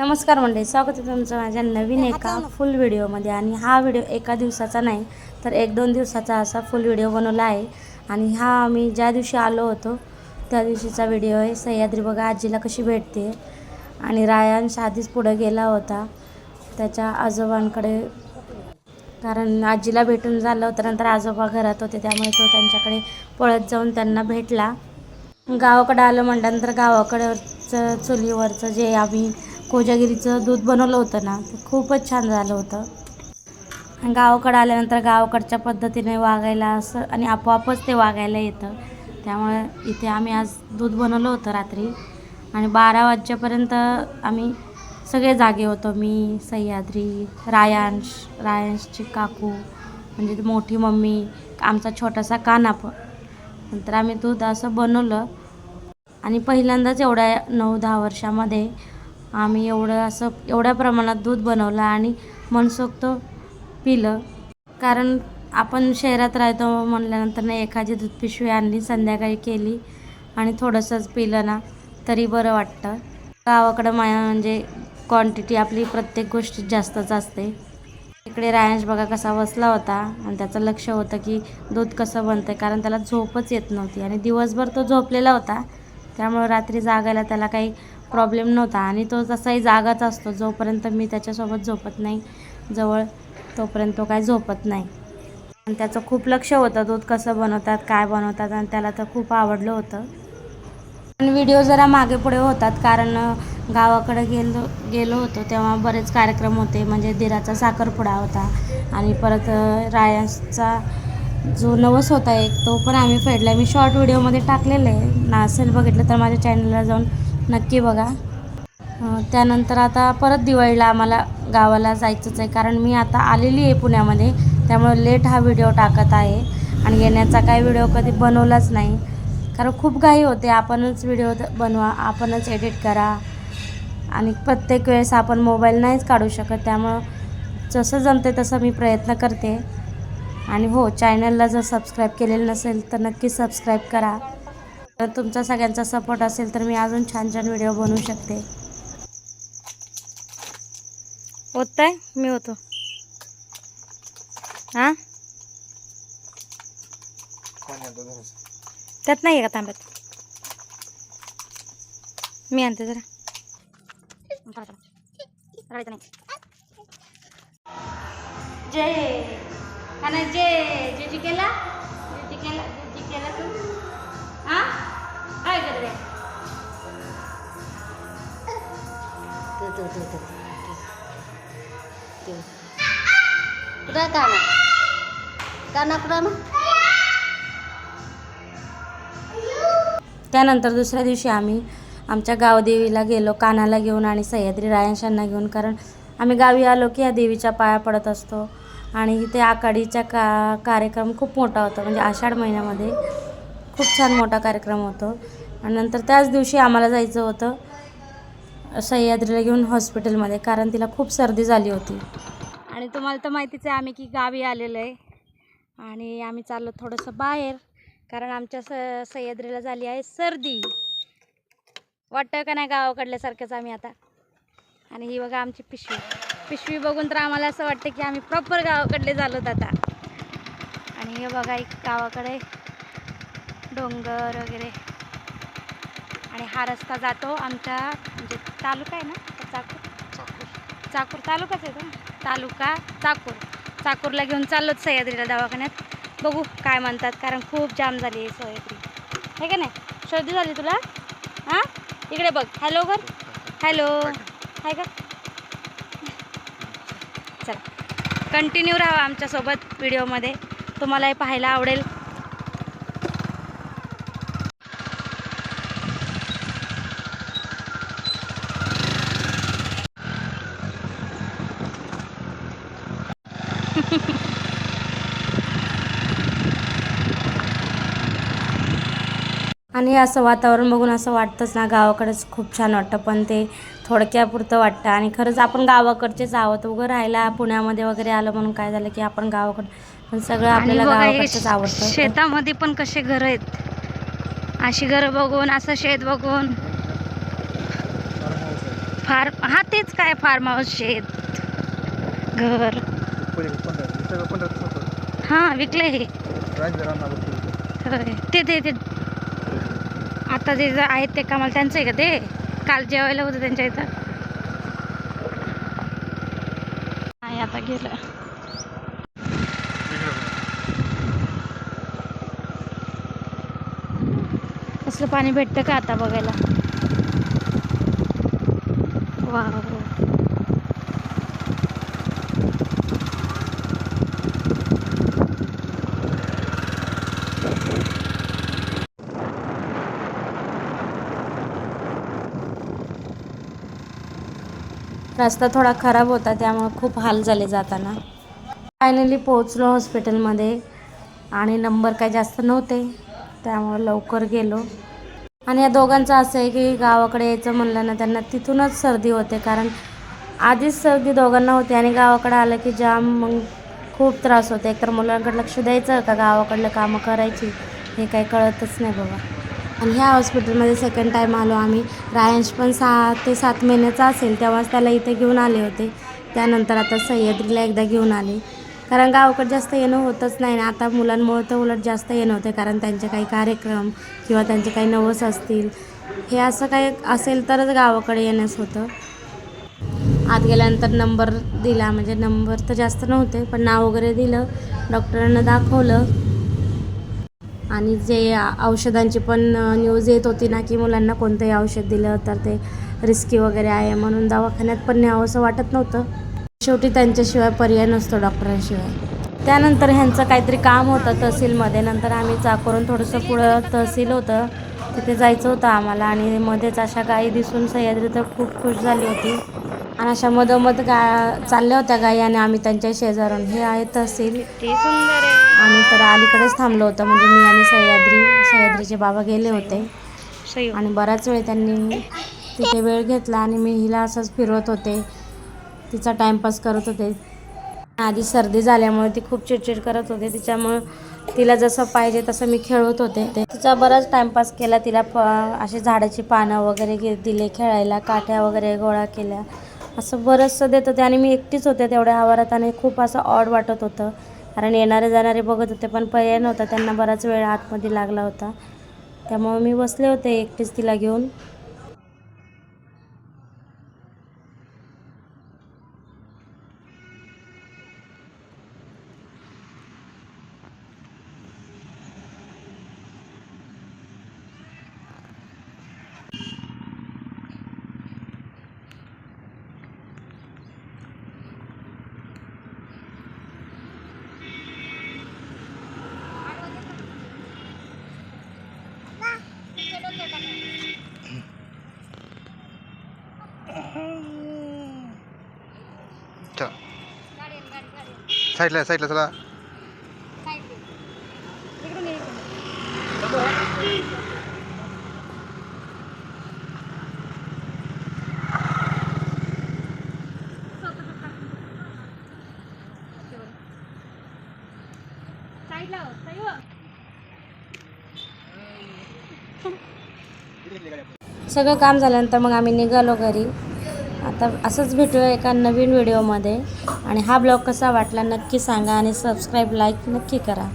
नमस्कार मंडळी स्वागत आहे तुमचं माझ्या नवीन एका फुल व्हिडिओमध्ये आणि हा व्हिडिओ एका दिवसाचा नाही तर एक दोन दिवसाचा असा फुल व्हिडिओ बनवला आहे. आणि हा आम्ही ज्या दिवशी आलो होतो त्या दिवशीचा व्हिडिओ आहे. सह्याद्री बघा आजीला कशी भेटते. आणि रायांश आधीच पुढे गेला होता. त्याच्या आजोबांकडे कारण आजीला भेटून झालं होतं नंतर आजोबा घरात होते त्यामुळे तो त्यांच्याकडे पळत जाऊन त्यांना भेटला. गावाकडं आलं म्हटल्यानंतर गावाकडचं चुलीवरचं जे आम्ही कोजागिरीचं दूध बनवलं होतं ना ते खूपच छान झालं होतं. आणि गावाकडं आल्यानंतर गावाकडच्या पद्धतीने वागायला असं आणि आपोआपच ते वागायला येतं. त्यामुळे इथे आम्ही आज दूध बनवलं होतं रात्री. आणि बारा वाजेपर्यंत आम्ही सगळे जागे होतो मी सह्याद्री रायांश रायांशची काकू म्हणजे मोठी मम्मी आमचा छोटासा काना पण. नंतर आम्ही दूध असं बनवलं. आणि पहिल्यांदाच एवढ्या नऊ दहा वर्षामध्ये आम्ही एवढं असं एवढ्या प्रमाणात दूध बनवलं आणि मनसोक्त पिलं. कारण आपण शहरात राहतो म्हटल्यानंतर ना एखादी दूध पिशवी आणली संध्याकाळी केली आणि थोडंसंच पिलं ना तरी बरं वाटतं. गावाकडं मा म्हणजे क्वांटिटी आपली प्रत्येक गोष्टीत जास्तच असते. इकडे रायांश बघा कसा बसला होता आणि त्याचं लक्ष होतं की दूध कसं बनतं कारण त्याला झोपच येत नव्हती आणि दिवसभर तो झोपलेला होता. त्यामुळे रात्री जागायला त्याला काही प्रॉब्लेम नव्हता. आणि तो तसाही जागाच असतो. जोपर्यंत मी त्याच्यासोबत झोपत नाही जवळ तोपर्यंत तो काय झोपत नाही. आणि त्याचं खूप लक्ष होतं दूध कसं बनवतात काय बनवतात आणि त्याला तर खूप आवडलं होतं. पण व्हिडिओ जरा मागे पुढे होतात कारण गावाकडे गेलो गेलो होतो तेव्हा बरेच कार्यक्रम होते. म्हणजे दिराचा साखरपुडा होता आणि परत अ, रायांचा जो नवस होता एक तो पण आम्ही फेडला. मी शॉर्ट व्हिडिओमध्ये टाकलेला आहे. ना असेल बघितलं तर माझ्या चॅनलला जाऊन नक्की बघा. त्यानंतर आता परत दिवाळीला आम्हाला गावाला जायचंच आहे. कारण मी आता आलेली आहे पुण्यामध्ये त्यामुळे लेट हा व्हिडिओ टाकत आहे. आणि येण्याचा काय व्हिडिओ कधी बनवलाच नाही. कारण खूप घाई होते. आपणच व्हिडिओ बनवा आपणच एडिट करा. आणि प्रत्येक वेळेस आपण मोबाईल नाहीच काढू शकत. त्यामुळं जसं जमते तसं मी प्रयत्न करते. आणि हो चॅनलला जर सबस्क्राईब केलेलं नसेल तर नक्की सबस्क्राईब करा. तर तुमचा सगळ्यांचा सपोर्ट असेल तर मी अजून छान छान व्हिडिओ बनवू शकते. होत आहे मी होतो. हां? त्यात नाही आहे का तांब्यात? मी आणते जरा. नाही जय. का नाही जय. जे जी केला? जे जी केला? जे जी केला तू? हा? काय करते. तू तू तू तू तू. कुठं काना? काना कुठं त्यानंतर दुसऱ्या दिवशी आम्ही आमच्या गावदेवीला गेलो कानाला घेऊन आणि सह्याद्री रायांशांना घेऊन कारण आम्ही गावी आलो की या देवीच्या पाया पडत असतो. आणि इथे आकाडीचा का कार्यक्रम खूप मोठा होता. म्हणजे आषाढ महिन्यामध्ये खूप छान मोठा कार्यक्रम होतो. आणि नंतर त्याच दिवशी आम्हाला जायचं होतं सह्याद्रीला घेऊन हॉस्पिटलमध्ये कारण तिला खूप सर्दी झाली होती. आणि तुम्हाला तर माहितीच आहे आम्ही की गावी आलेलो आहे. आणि आम्ही चाललो थोडंसं बाहेर कारण आमच्या स सह्याद्रीला झाली आहे सर्दी. वाटतं का नाही गावाकडल्यासारखंच आम्ही आता? आणि ही बघा आमची पिशवी. पिशवी बघून तर आम्हाला असं वाटतं की आम्ही प्रॉपर गावाकडले झालोत आता. आणि हे बघा एक गावाकडे डोंगर वगैरे. आणि हा रस्ता जातो आमच्या म्हणजे तालुका आहे ना का चाकूर. चाकूर. चाकूर तालुकाच आहे तो. ना तालुका चाकूर. चाकूरला घेऊन चाललोच सह्याद्रीला दवाखान्यात. बघू काय म्हणतात कारण खूप जाम झाली आहे सह्याद्री. हे का नाही? सर्दी झाली तुला? हां? इकडे बघ. हॅलो कर हॅलो. हाय का चला. कंटिन्यू राहा आमच्यासोबत व्हिडिओमध्ये. तुम्हालाही पाहायला आवडेल. आणि असं वातावरण बघून असं वाटतंच ना गावाकडेच खूप छान वाटतं. पण ते थोडक्यापुरतं वाटतं. आणि खरंच आपण गावाकडचेच आहोत. उगं राहायला पुण्यामध्ये वगैरे आलं म्हणून काय झालं की आपण गावाकडं पण सगळं आपल्याला गावाकडचंच आवडतं. शेतामध्ये पण कसे घर आहेत. अशी घरं बघून असं शेत बघून. फार्म हा तेच काय फार्म हाऊस शेत. घर. हां. विकले हे. ते ते. आता जे आहेत ते कामाला त्यांचं आहे का ते? काल जेवायला होतं त्यांच्या इथं. नाही आता गेलं. कसलं पाणी भेटतं का आता बघायला? वा. रस्ता थोडा खराब होता त्यामुळे खूप हाल झाले जाताना. फायनली पोहोचलो हॉस्पिटलमध्ये आणि नंबर काही जास्त नव्हते त्यामुळे लवकर गेलो. आणि या दोघांचं असं आहे की गावाकडे यायचं म्हणलं ना त्यांना तिथूनच सर्दी होते. कारण आधीच सर्दी दोघांना होती आणि गावाकडे आलं की जाम मग खूप त्रास होते. एकतर मुलांकडे लक्ष द्यायचं का गावाकडलं कामं करायची हे काही कळतच नाही बाबा. आणि ह्या हॉस्पिटलमध्ये सेकंड टाईम आलो आम्ही. रायांश पण सहा ते सात महिन्याचा असेल तेव्हाच त्याला इथे घेऊन आले होते. त्यानंतर आता सह्याद्रीला एकदा घेऊन आले. कारण गावाकडे जास्त येणं होतच नाही ना. आता मुलांमुळं तर उलट जास्त येणं होते कारण त्यांचे काही कार्यक्रम किंवा त्यांचे काही नवस असतील. हे असं काही असेल तरच गावाकडे येण्यास होतं. आत गेल्यानंतर नंबर दिला. म्हणजे नंबर तर जास्त नव्हते पण नाव वगैरे दिलं. डॉक्टरांना दाखवलं. आणि जे औषधांची पण न्यूज येत होती ना की मुलांना कोणतंही औषध दिलं तर ते रिस्की वगैरे आहे म्हणून दवाखान्यात पण न्यावं असं वाटत नव्हतं. शेवटी त्यांच्याशिवाय पर्याय नसतो डॉक्टरांशिवाय. त्यानंतर ह्यांचं काहीतरी काम होतं तहसीलमध्ये. नंतर आम्ही चाकरून थोडंसं पुढं तहसील होतं. तिथे जायचं होतं आम्हाला आणि मध्येच अशा गायी दिसून सह्याद्री तर खूप खुश झाली होती. आणि अशा मधोमध गा चालल्या होत्या गायी आणि आम्ही त्यांच्या शेजारून हे आहे तहसील. आम्ही तर अलीकडेच थांबलो होतो. म्हणजे मी आणि सह्याद्री सह्याद्रीचे बाबा गेले होते. आणि बराच वेळ त्यांनी तिथे वेळ घेतला आणि मी हिला असंच फिरवत होते. तिचा टाईमपास करत होते. आधी सर्दी झाल्यामुळे ती खूप चिडचिड करत होते. तिच्यामुळं तिला जसं पाहिजे तसं मी खेळवत होते. ते तिचा बराच टाईमपास केला. तिला प असे झाडाची पानं वगैरे दिले खेळायला काठ्या वगैरे गोळा केल्या. असं बरंचसं देत होते आणि मी एकटीच होते तेवढ्या आवारात आणि खूप असं ऑड वाटत होतं. कारण येणारे जाणारे बघत होते पण पर्याय नव्हता. त्यांना बराच वेळ आतमध्ये लागला होता. त्यामुळे मी बसले होते एकटीच तिला घेऊन. साईडला साईडला चला. सगळं काम झाल्यानंतर मग आम्ही निघालो घरी. आता असंच भेटूया एका नवीन व्हिडिओमध्ये. आणि हा ब्लॉग कसा वाटला नक्की सांगा आणि सबस्क्राईब लाईक नक्की करा.